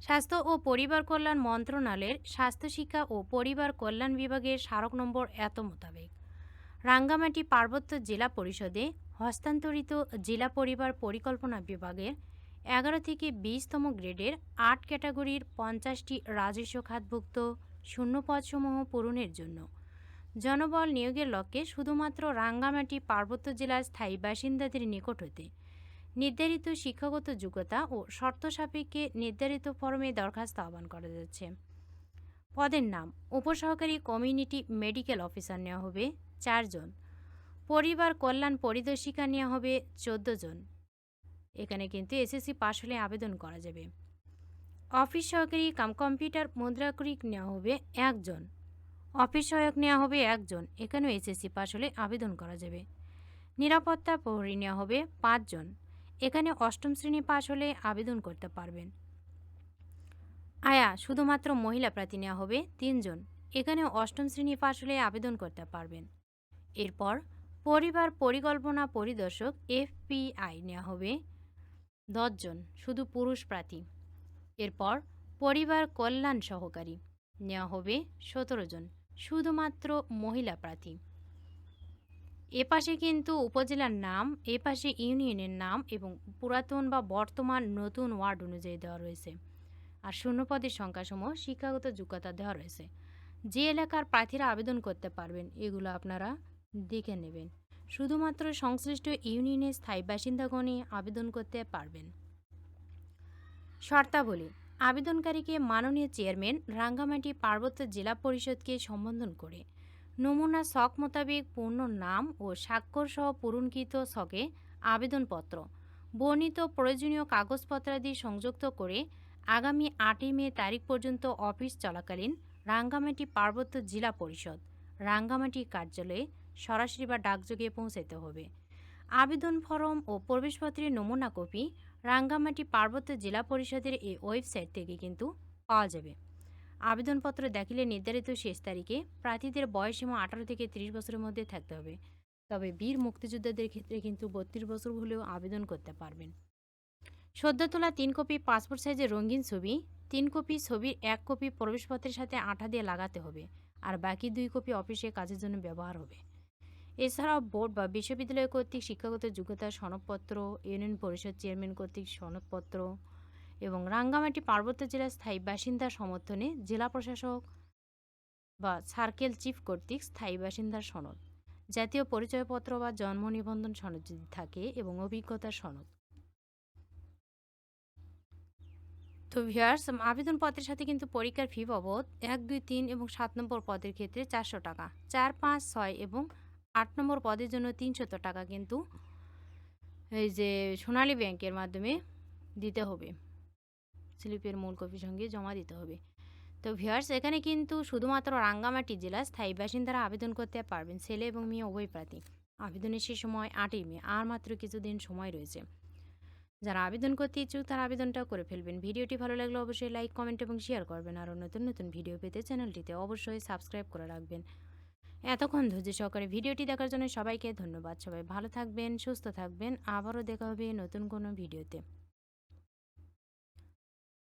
স্বাস্থ্য ও পরিবার কল্যাণ মন্ত্রণালয়ের স্বাস্থ্য শিক্ষা ও পরিবার কল্যাণ বিভাগের স্মারক নম্বর এত মোতাবেক। রাঙ্গামাটি পার্বত্য জেলা পরিষদে হস্তান্তরিত জেলা পরিবার পরিকল্পনা বিভাগের এগারো থেকে বিশতম গ্রেডের আট ক্যাটাগরির পঞ্চাশটি রাজস্ব খাতভুক্ত শূন্যপদসমূহ পূরণের জন্য। জনবল নিয়োগের লক্ষ্যে শুধুমাত্র রাঙ্গামাটি পার্বত্য জেলার স্থায়ী বাসিন্দাদের নিকট হতে নির্ধারিত শিক্ষাগত যোগ্যতা ও শর্ত সাপেক্ষে নির্ধারিত ফর্মে দরখাস্ত আহ্বান করা যাচ্ছে। পদের নাম, উপসহকারী কমিউনিটি মেডিকেল অফিসার নেওয়া হবে চারজন পরিবার কল্যাণ পরিদর্শিকা নেওয়া হবে চোদ্দ জন। এখানে কিন্তু এসএসসি পাশ হলে আবেদন করা যাবে। অফিস সহকারী কাম কম্পিউটার মুদ্রাকরিক নেওয়া হবে একজন অফিস সহায়ক নেওয়া হবে একজন এখানেও এসএসসি পাশ হলে আবেদন করা যাবে। নিরাপত্তা প্রহরী নেওয়া হবে পাঁচজন এখানে অষ্টম শ্রেণি পাশ হলে আবেদন করতে পারবেন। আয়া, শুধুমাত্র মহিলা প্রার্থী নেওয়া হবে তিনজন। এখানে অষ্টম শ্রেণি পাশ হলে আবেদন করতে পারবেন। এরপর পরিবার পরিকল্পনা পরিদর্শক এফপিআই নেওয়া হবে দশজন, শুধু পুরুষ প্রার্থী। এরপর পরিবার কল্যাণ সহকারী নেওয়া হবে সতেরো জন শুধুমাত্র মহিলা প্রার্থী। এপাশে কিন্তু উপজেলার নাম এপাশে ইউনিয়নের নাম এবং পুরাতন বা বর্তমান নতুন ওয়ার্ড অনুযায়ী দেওয়া রয়েছে। আর শূন্যপদের সংখ্যাসমূহ শিক্ষাগত যোগ্যতা দেওয়া রয়েছে। যে এলাকার প্রার্থীরা আবেদন করতে পারবেন, এগুলো আপনারা দেখে নেবেন। শুধুমাত্র সংশ্লিষ্ট ইউনিয়নের স্থায়ী বাসিন্দাগণই আবেদন করতে পারবেন। শর্তাবলী, আবেদনকারীকে মাননীয় চেয়ারম্যান রাঙ্গামাটি পার্বত্য জেলা পরিষদকে সম্বোধন করে। নমুনা শখ মোতাবেক পূর্ণ নাম ও স্বাক্ষর সহ পূরণকৃত শখে আবেদনপত্র। বর্ণিত প্রয়োজনীয় কাগজপত্রাদি সংযুক্ত করে আগামী আটই মে তারিখ পর্যন্ত অফিস চলাকালীন রাঙ্গামাটি পার্বত্য জেলা পরিষদ, রাঙ্গামাটি কার্যালয়ে সরাসরি বা ডাকযোগে পৌঁছাতে হবে। আবেদন ফরম ও প্রবেশপত্রের নমুনা কপি রাঙ্গামাটি পার্বত্য জেলা পরিষদের এই ওয়েবসাইট থেকে কিন্তু পাওয়া যাবে। আবেদনপত্র দাখিলে নির্ধারিত শেষ তারিখে প্রার্থীদের বয়সীমা আঠারো থেকে ত্রিশ বছরের মধ্যে থাকতে হবে। তবে বীর মুক্তিযোদ্ধাদের ক্ষেত্রে কিন্তু বত্রিশ বছর হলেও আবেদন করতে পারবেন। সদ্য তোলা তিন কপি পাসপোর্ট সাইজের রঙিন ছবি, তিন কপি ছবির এক কপি প্রবেশপত্রের সাথে আঠা দিয়ে লাগাতে হবে আর বাকি দুই কপি অফিসে কাজের জন্য ব্যবহার হবে। এছাড়াও বোর্ড বা বিশ্ববিদ্যালয় কর্তৃক শিক্ষাগত যোগ্যতার সনদপত্র, ইউনিয়ন পরিষদ চেয়ারম্যান কর্তৃক সনদপত্র এবং রাঙ্গামাটি পার্বত্য জেলার স্থায়ী বাসিন্দার সমর্থনে জেলা প্রশাসক বা সার্কেল চিফ কর্তৃক স্থায়ী বাসিন্দার সনদ, জাতীয় পরিচয়পত্র বা জন্ম নিবন্ধন সনদ যদি থাকে এবং অভিজ্ঞতার সনদ। তো ভিয়ার্স আবেদনপত্রের সাথে কিন্তু পরীক্ষার ফি বাবদ এক, দুই, তিন এবং সাত নম্বর পদের ক্ষেত্রে চারশো টাকা, চার, পাঁচ, ছয় এবং আট নম্বর পদের জন্য তিনশত টাকা কিন্তু এই যে সোনালী ব্যাংকের মাধ্যমে দিতে হবে। স্লিপের মূল কপির সঙ্গে জমা দিতে হবে। তো ভিউয়ার্স এখানে কিন্তু শুধুমাত্র রাঙ্গামাটি জেলা স্থায়ী বাসিন্দারা আবেদন করতে পারবেন, ছেলে এবং মেয়ে, উভয় প্রার্থী। আবেদনের সে সময় আটই মে, আর মাত্র কিছুদিন সময় রয়েছে। যারা আবেদন করতে ইচ্ছুক, তারা আবেদনটাও করে ফেলবেন। ভিডিওটি ভালো লাগলে অবশ্যই লাইক, কমেন্ট এবং শেয়ার করবেন। আরও নতুন নতুন ভিডিও পেতে চ্যানেলটিতে অবশ্যই সাবস্ক্রাইব করে রাখবেন। এতক্ষণ ধৈর্য সহকারে ভিডিওটি দেখার জন্য সবাইকে ধন্যবাদ। সবাই ভালো থাকবেন, সুস্থ থাকবেন। আবারও দেখা হবে নতুন কোনো ভিডিওতে।